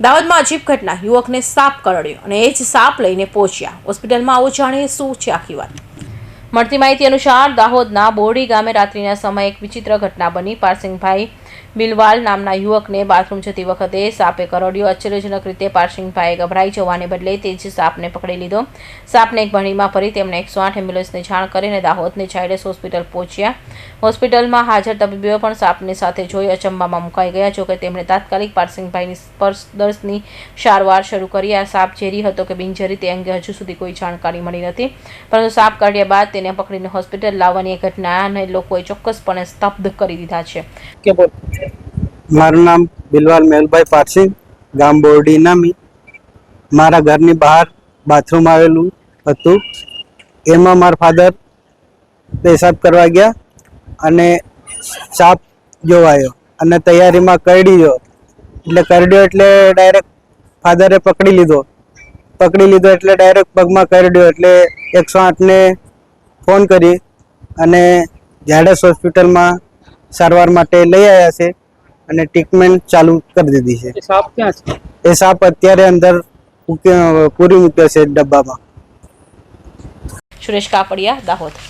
દાહોદમાં અજીબ ઘટના. યુવકને સાપ કરડ્યો અને એ જ સાપ લઈને પહોંચ્યા. હોસ્પિટલમાં આવો જાણીએ શું છે આખી વાત. મળતી માહિતી અનુસાર દાહોદના બોરડી ગામે રાત્રિના સમયે એક વિચિત્ર ઘટના બની. પારસિંગભાઈ બિલવાલ નામના યુવકને બાથરૂમ જતી વખતે સાપે કરડ્યો. આશ્ચર્યજનક રીતે પારસિંગભાઈએ ગભરાઈ જવાને બદલે તે જ સાપને પકડી લીધો. સાપને એક ભણીમાં ભરી તેમણે એકસો આઠ એમ્બ્યુલન્સને જાણ કરીને દાહોદની ઝાયડસ હોસ્પિટલ પહોંચ્યા. હોસ્પિટલમાં હાજર તબીબીઓ પણ સાપની સાથે જોઈ અચંબામાં મુકાઈ ગયા, જોકે તેમણે તાત્કાલિક પારસિંગભાઈની સ્પર્શદર્શની સારવાર શરૂ કરી. આ સાપ ઝેરી હતો કે બિનઝેરી તે અંગે હજુ સુધી કોઈ જાણકારી મળી નથી. પરંતુ સાપ કાઢ્યા બાદ તેને પકડીને હોસ્પિટલ લાવવાની ઘટનાને લોકોએ ચોક્કસપણે સ્તબ્ધ કરી દીધા છે. મારું નામ બિલવાલ મેલભાઈ પારસિંગ ગામ બોરડી નામી મારા ઘરની બહાર બાથરૂમ આવેલું હતું. એમાં મારા ફાધર પેશાબ કરવા ગયા અને સાપ જોવાયો અને તૈયારીમાં કરડી ગયો. એટલે કરડ્યો એટલે ડાયરેક્ટ ફાધરે પકડી લીધો. પકડી લીધો એટલે ડાયરેક્ટ પગમાં કરડ્યો એટલે એકસો આઠને ફોન કરી અને ઝાડસ હોસ્પિટલમાં સારવાર માટે લઈ આવ્યા છે. અને ટ્રીટમેન્ટ ચાલુ કરી દીધી છે. સાપ ક્યાં છે? એ સાપ અત્યારે અંદર પૂરી મૂક્યો છે ડબ્બામાં. સુરેશ કાપડિયા દાહોદ.